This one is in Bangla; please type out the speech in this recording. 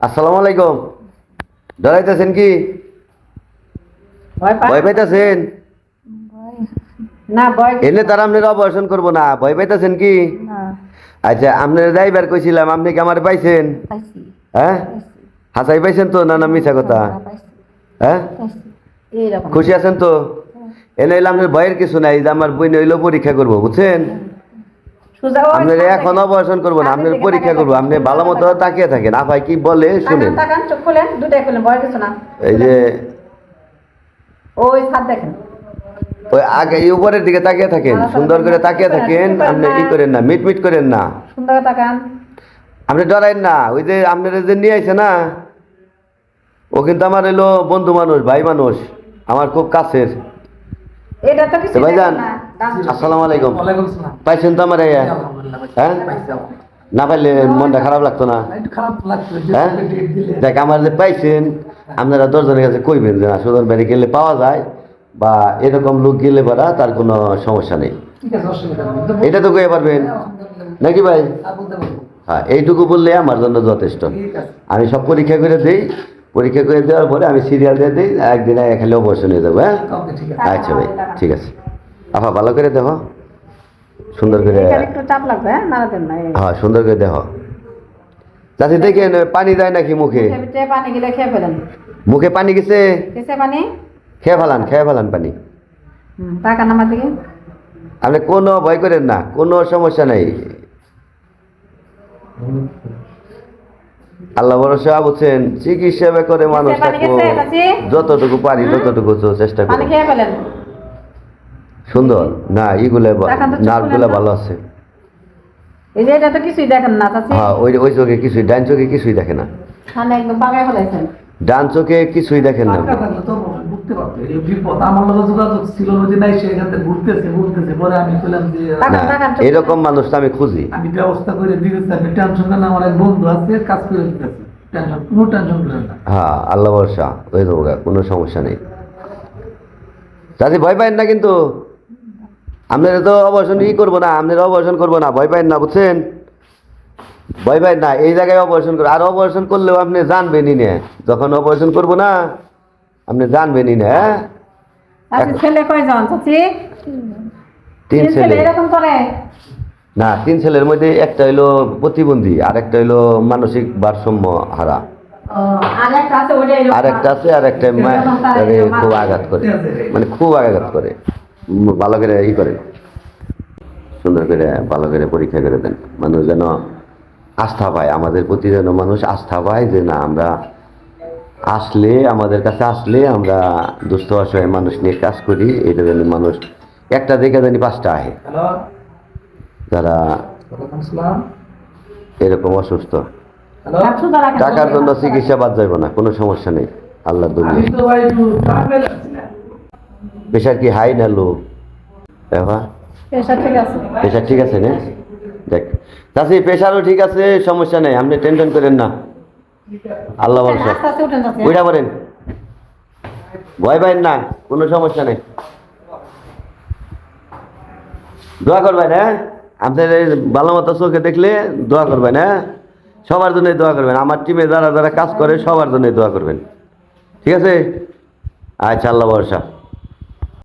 আসসালামু আলাইকুম। ডরাইতেছেন কি? ভয় পাইতেছেন? এনে তার আপনার অপারেশন করব না ভয় পাইতেছেন কি? আচ্ছা আপনার ড্রাইভার কইছিলাম আপনি কি আমার পাইছেন? হ্যাঁ? হাসাই পাইছেন তো না না মিছা কথা? হ্যাঁ? খুশি আছেন তো? এনে এলে আপনার ভয়ের কিছু নাই যে আমার বই নইলেও পরীক্ষা করব বুঝছেন? ওই আপনার এখন অপারেশন করব না আপনার পরীক্ষা করব আপনি ভালো মতো তাকিয়ে থাকেন। আপাই কি বলে শুনেন। তাকান তাকান চোখ খুলেন দুটাই খুলেন ভয় কিছু না। এই যে ওই ছাদ দেখেন। ওই আগে এই উপরের দিকে তাকিয়ে থাকেন সুন্দর করে তাকিয়ে থাকেন আপনি ই করেন না মিট মিট করেন না। সুন্দর তাকান। আপনি ডরাইন না ওই যে আপনারা যে নিয়ে আইছে না ও কিন্তু আমার এলো বন্ধু মানুষ ভাই মানুষ আমার খুব কাছের। এটা তো কিছু ভাইজান আসসালামু আলাইকুম। পাইছেন তো আমার। হ্যাঁ? না পাইলে মনটা খারাপ লাগতো না। হ্যাঁ? দেখ আমার যে পাইছেন আপনারা দশজনের কাছে কইবেন যে না বাড়ি গেলে পাওয়া যায় বা এরকম লোক গেলে পারা তার কোনো সমস্যা নেই। এটা তো কয়ে পারবেন। নাকি ভাই? হ্যাঁ এইটুকু বললে আমার জন্য যথেষ্ট। আমি সব পরীক্ষা করে দিই। পরীক্ষা করে দেওয়ার পরে আমি সিরিয়াল দিয়ে দিই একদিনে খালি অপারেশন হয়ে যাব হ্যাঁ? আচ্ছা ভাই ঠিক আছে। আফা ভালো করে দেখো। সুন্দর করে একটু চাপ লাগবে হ্যাঁ? হ্যাঁ সুন্দর করে দেখো। চাষি দেখেন পানি দেয় নাকি মুখে? খেয়ে পানি গেলে খেয়ে ফেলেন। মুখে পানি গেছে? খেয়ে ফেলান খেয়ে ফেলান পানি। আপনি কোনো ভয় করেন না কোনো সমস্যা নাই। আল্লাহ ভরসা বুঝছেন চিকিৎসা করে মানুষ যতটুকু পারি ততটুকু চেষ্টা করি খেয়ে ফেলেন। সুন্দর। না তো নার্ভগুলো ভালো আছে। এই যে এটা তো কিছুই দেখেন না চাচি। হ্যাঁ ওই ওই চোখে কিছুই ডান চোখে কিছুই দেখে না। খানে একদম পাকায় ফেলাইছেন। ডান চোখে কিছুই দেখেন না। এরকম মানুষ তো আমি খুঁজি। আমি ব্যবস্থা করে দিতেছি আপনি টেনশন না, আমার এক বন্ধু আছে কাজ করে দিতেছে। টেনশন কোনো টেনশন করেন না। হ্যাঁ আল্লাহ ভরসা। হয়ে যাব কোনো সমস্যা নেই। চাষি ভয় পাইন না কিন্তু? আপনারা তো অপারেশন ই করব না আপনারা অপারেশন করব না ভয় পাইন না বুঝছেন? ভয় পাইন না এই জায়গায় অপারেশন করব আর অপারেশন করলেও আপনি জানবেনই না যখন অপারেশন করব না আপনি জানবেনই না হ্যাঁ? ছেলে কয়জন তিন ছেলে ছেলে। এরকম করে? না তিন ছেলের মধ্যে একটা হইল প্রতিবন্ধী আর একটা হইল মানসিক ভারসাম্য হারা। আর একটা আছে আর একটা খুব আঘাত করে মানে খুব আঘাত করে। ভালো করে ই করে। সুন্দর করে ভালো করে পরীক্ষা করে দেন। মানুষ যেন আস্থা পায় আমাদের প্রতি যেন মানুষ আস্থা পায় যে না আমরা আসলে আমাদের কাছে আসলে আমরা দুস্থ অসহায় মানুষ নিয়ে কাজ করি এটা যেন মানুষ একটা দেখে জানি পাঁচটা আহে। হ্যালো। যারা এরকম অসুস্থ। টাকার জন্য চিকিৎসা বাদ যাইব না কোনো সমস্যা নেই। আল্লাহ দুনিয়া তো ভাই একটু ট্রাভেল আসছিলাম প্রেশার কি হাই না লো? প্রেশার ঠিক আছে। না? দেখ। চাষি প্রেশারও ঠিক আছে সমস্যা নেই আপনি টেনশন করেন না। আল্লাহ ভরসা। উঠেন চাচি ওইটা বলেন ভয় পাইন না কোনো সমস্যা নেই। দোয়া করবেন হ্যাঁ? আপনার ভালো মতো চোখে দেখলে দোয়া করবেন হ্যাঁ? সবার জন্যই দোয়া করবেন। আমার টিমে যারা যারা কাজ করে সবার জন্যই দোয়া করবেন। ঠিক আছে? আচ্ছা আল্লাহ ভরসা।